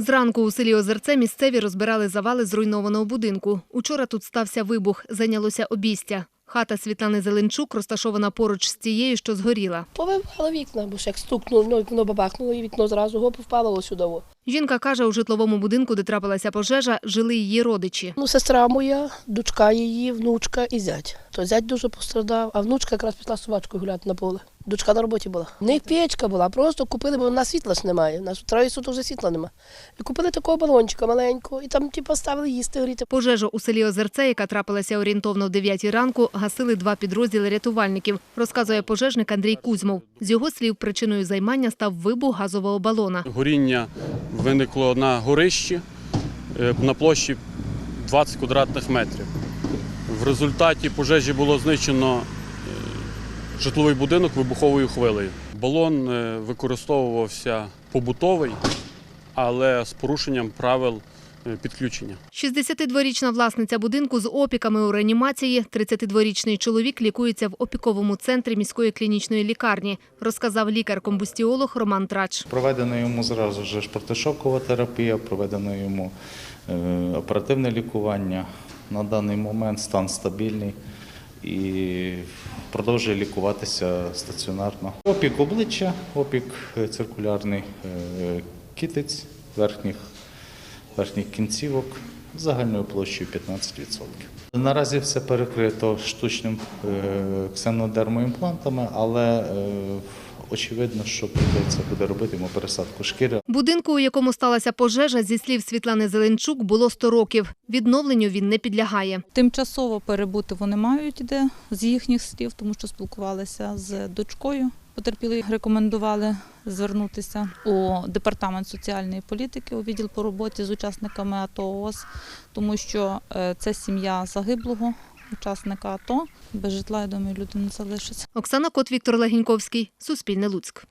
Зранку у селі Озерце місцеві розбирали завали зруйнованого будинку. Учора тут стався вибух, зайнялося обістя. Хата Світлани Зеленчук розташована поруч з тією, що згоріла. Повибивало вікна, бо ж як стукнуло, ну, воно бабахнуло, і вікно зразу гоп впало сюди. Жінка каже, у житловому будинку, де трапилася пожежа, жили її родичі. Ну, сестра моя, дочка її, внучка і зять. То зять дуже пострадав, а внучка якраз пішла з собачкою гуляти на поле. Дочка на роботі була. В них печка була, просто купили, бо в нас світла ж немає. У нас троє суток вже світла немає. І купили такого балончика маленького, і там ті поставили їсти гріти. Пожежу у селі Озерце, яка трапилася орієнтовно в 9 ранку, гасили два підрозділи рятувальників, розказує пожежник Андрій Кузьмов. З його слів, причиною займання став вибух газового балона. Горіння виникло на горищі е, на площі 20 квадратних метрів. В результаті пожежі було знищено е, житловий будинок вибуховою хвилею. Балон е, використовувався побутовий, але з порушенням правил підключення. 62-річна власниця будинку з опіками у реанімації, 32-річний чоловік лікується в опіковому центрі міської клінічної лікарні, розказав лікар-комбустіолог Роман Трач. Проведена йому зразу ж протишокова терапія, проведено йому е, оперативне лікування. На даний момент стан стабільний і продовжує лікуватися стаціонарно. Опік обличчя, опік е, циркулярний е, кітиць верхніх, верхніх кінцівок загальною площею 15%. Наразі все перекрито штучним е, ксенодермоімплантами, але е, очевидно, що прийдеться буде робити йому пересадку шкіри. Будинку, у якому сталася пожежа, зі слів Світлани Зеленчук, було 100 років. Відновленню він не підлягає. Тимчасово перебути вони мають де з їхніх слів, тому що спілкувалися з дочкою. Потерпілі рекомендували звернутися у департамент соціальної політики у відділ по роботі з учасниками АТО ООС, тому що е, це сім'я загиблого учасника АТО. Без житла, я думаю, люди не залишаться. Оксана Кот, Віктор Легіньковський. Суспільне Луцьк.